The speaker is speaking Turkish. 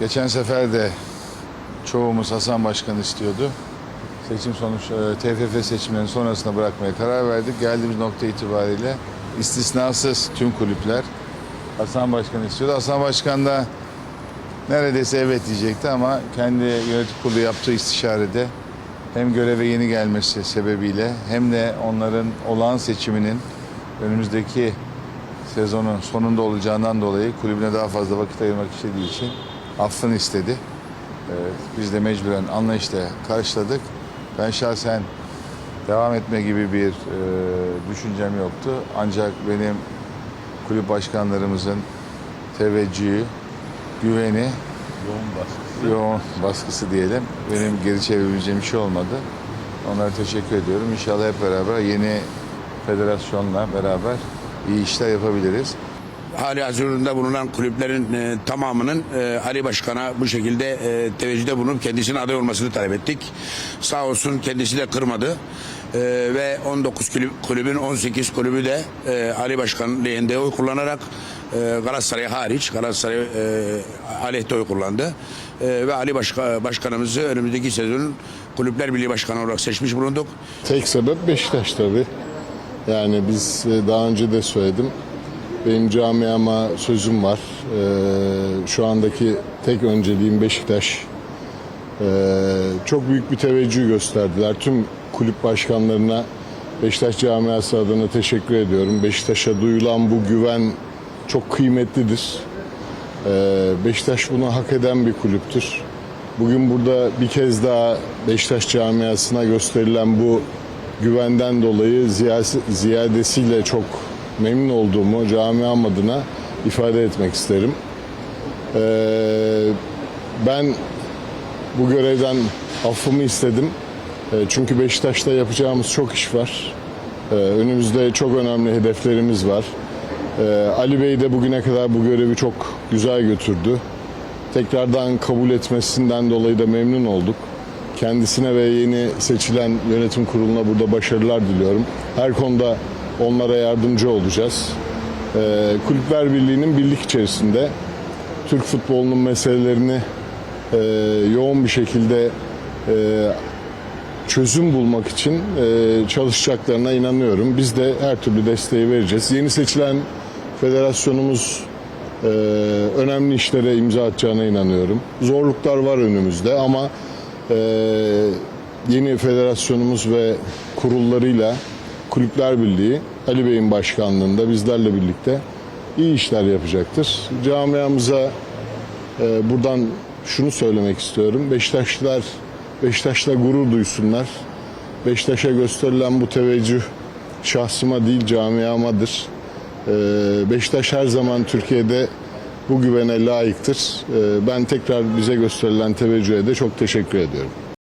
Geçen sefer de çoğumuz Hasan Başkan istiyordu. Seçim sonuç, e, TFF seçimlerinin sonrasına bırakmaya karar verdik. Geldiğimiz nokta itibariyle istisnasız tüm kulüpler Hasan Başkan istiyordu. Hasan Başkan da neredeyse evet diyecekti ama kendi yönetim kurulu yaptığı istişarede hem göreve yeni gelmesi sebebiyle hem de onların olağan seçiminin önümüzdeki sezonun sonunda olacağından dolayı kulübüne daha fazla vakit ayırmak istediği için affını istedi. Ee, Biz de mecburen anlayışla karşıladık. Ben şahsen devam etme gibi bir e, düşüncem yoktu. Ancak benim kulüp başkanlarımızın teveccühü, güveni, Yoğun baskı. yoğun baskısı diyelim. Benim geri çevirebileceğim bir şey olmadı. Onlara teşekkür ediyorum. İnşallah hep beraber yeni federasyonla beraber iyi işler yapabiliriz. Hali hazırında bulunan kulüplerin e, tamamının e, Ali Başkan'a bu şekilde e, teveccüde bulunup kendisinin aday olmasını talep ettik. Sağ olsun kendisi de kırmadı. E, ve 19 kulüp, kulübün 18 kulübü de e, Ali Başkan lehinde oy kullanarak e, Galatasaray hariç Galatasaray e, aleyhte oy kullandı. E, ve Ali Başka, Başkanımızı önümüzdeki sezonun Kulüpler Birliği Başkanı olarak seçmiş bulunduk. Tek sebep Beşiktaş tabii. Yani biz e, daha önce de söyledim. Benim camiama sözüm var. Ee, şu andaki tek önceliğim Beşiktaş. Ee, çok büyük bir teveccüh gösterdiler. Tüm kulüp başkanlarına Beşiktaş camiası adına teşekkür ediyorum. Beşiktaş'a duyulan bu güven çok kıymetlidir. Ee, Beşiktaş bunu hak eden bir kulüptür. Bugün burada bir kez daha Beşiktaş camiasına gösterilen bu güvenden dolayı ziyadesiyle çok memnun olduğumu camiam adına ifade etmek isterim. Ee, ben bu görevden affımı istedim. Ee, çünkü Beşiktaş'ta yapacağımız çok iş var. Ee, önümüzde çok önemli hedeflerimiz var. Ee, Ali Bey de bugüne kadar bu görevi çok güzel götürdü. Tekrardan kabul etmesinden dolayı da memnun olduk. Kendisine ve yeni seçilen yönetim kuruluna burada başarılar diliyorum. Her konuda onlara yardımcı olacağız. Ee, Kulüpler Birliği'nin birlik içerisinde Türk futbolunun meselelerini e, yoğun bir şekilde e, çözüm bulmak için e, çalışacaklarına inanıyorum. Biz de her türlü desteği vereceğiz. Yeni seçilen federasyonumuz önemli işlere imza atacağına inanıyorum. Zorluklar var önümüzde ama yeni federasyonumuz ve kurullarıyla Kulüpler Birliği Ali Bey'in başkanlığında bizlerle birlikte iyi işler yapacaktır. Camiamıza ee, buradan şunu söylemek istiyorum. Beşiktaşlılar Beşiktaş'la gurur duysunlar. Beşiktaş'a gösterilen bu teveccüh şahsıma değil camiamadır. Ee, Beşiktaş her zaman Türkiye'de bu güvene layıktır. Ee, Ben tekrar bize gösterilen teveccühe de çok teşekkür ediyorum.